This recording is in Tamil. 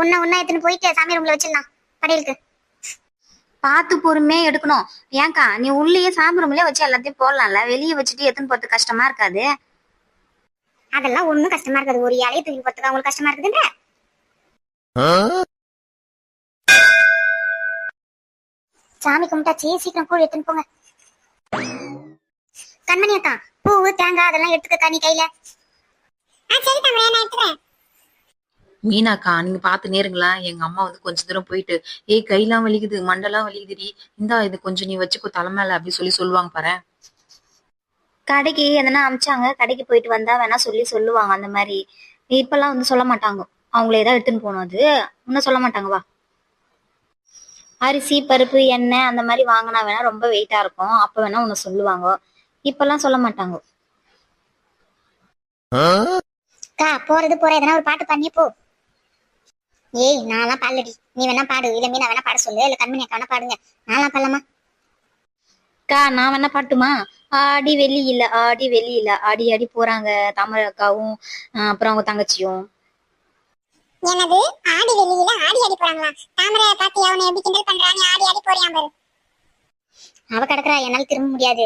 உன்ன உன்ன எடுத்துன்னு போயிட்டு சாமி ரூம்ல வச்சிடலாம். படையலுக்கு பார்த்து பொறுமையா எடுக்கணும். ஏங்கா நீ உள்ளேயே சாமி ரூம்லயே வச்சு எல்லாத்தையும் போடலாம்ல. வெளியே வச்சுட்டு எடுத்துன்னு போறது கஷ்டமா இருக்காது. அதெல்லாம் ஒண்ணும் கஷ்டமா இருக்காது. ஒரு இலையை தூக்கி போறதுக்கு அவங்களுக்கு கஷ்டமா இருக்குதுன்ற? சாமி கும்பிட்டாச்சு சீக்கிரம் கூழ் எடுத்துன்னு போங்க. கண்மணி அக்கா பூவு தேங்காய் அதெல்லாம் எடுத்துக்கக்கா நீ கையில. சரி தம்பி நான் எடுத்துக்கிறேன். மீனாக்கா நீங்க பாத்து நேருங்களா எங்க அம்மா வந்து கொஞ்ச தூரம் போயிட்டு ஏய் கையெல்லாம் வலிக்குது மண்டெல்லாம் வலிக்குதுடி. இந்தா இது கொஞ்சம் நீ வச்சுக்கோ தலை மேல அப்படி சொல்லி சொல்லுவாங்க பாரு கடைக்கு எதனா அமிச்சாங்க கடைக்கு போயிட்டு வந்தா வேணா சொல்லி சொல்லுவாங்க அந்த மாதிரி. இப்பெல்லாம் வந்து சொல்ல மாட்டாங்க. அவங்களே தான் எடுத்துன்னு போகணும் அது. இன்னும் சொல்ல மாட்டாங்க வா. அரிசி பருப்பு எண்ணெய் அந்த மாதிரி வாங்கினா வேணா ரொம்ப வெயிட்டா இருக்கும். அப்ப வேணா உன்னை சொல்லுவாங்க. இப்பெல்லாம் சொல்ல மாட்டாங்க. போறது போற எதனா ஒரு பாட்டு பண்ணி போ. ஏய் நான்லாம் பாடலடி. நீ வேணா பாடு. இல்ல மீனா வேணா பாட சொல்லு. இல்ல கண்மணி அக்கா வேணா பாடுங்க. நான்லாம் பாடலாமா? அக்கா நான் வேணா பாட்டுமா? ஆடி வெளி இல்ல ஆடி வெளி இல்ல ஆடி ஆடி போறாங்க தமிழ் அக்காவும் அப்புறம் அவங்க தங்கச்சியும். என்னது? ஆடி வெளியில ஆடி ஆடி போறாங்களா? தாமரை பாத்தி அவனை எப்படி கிண்டல் பண்றாங்க ஆடி ஆடி போறியாம் பாரு. அவ கிடக்குறா. என்னால திரும்ப முடியாது.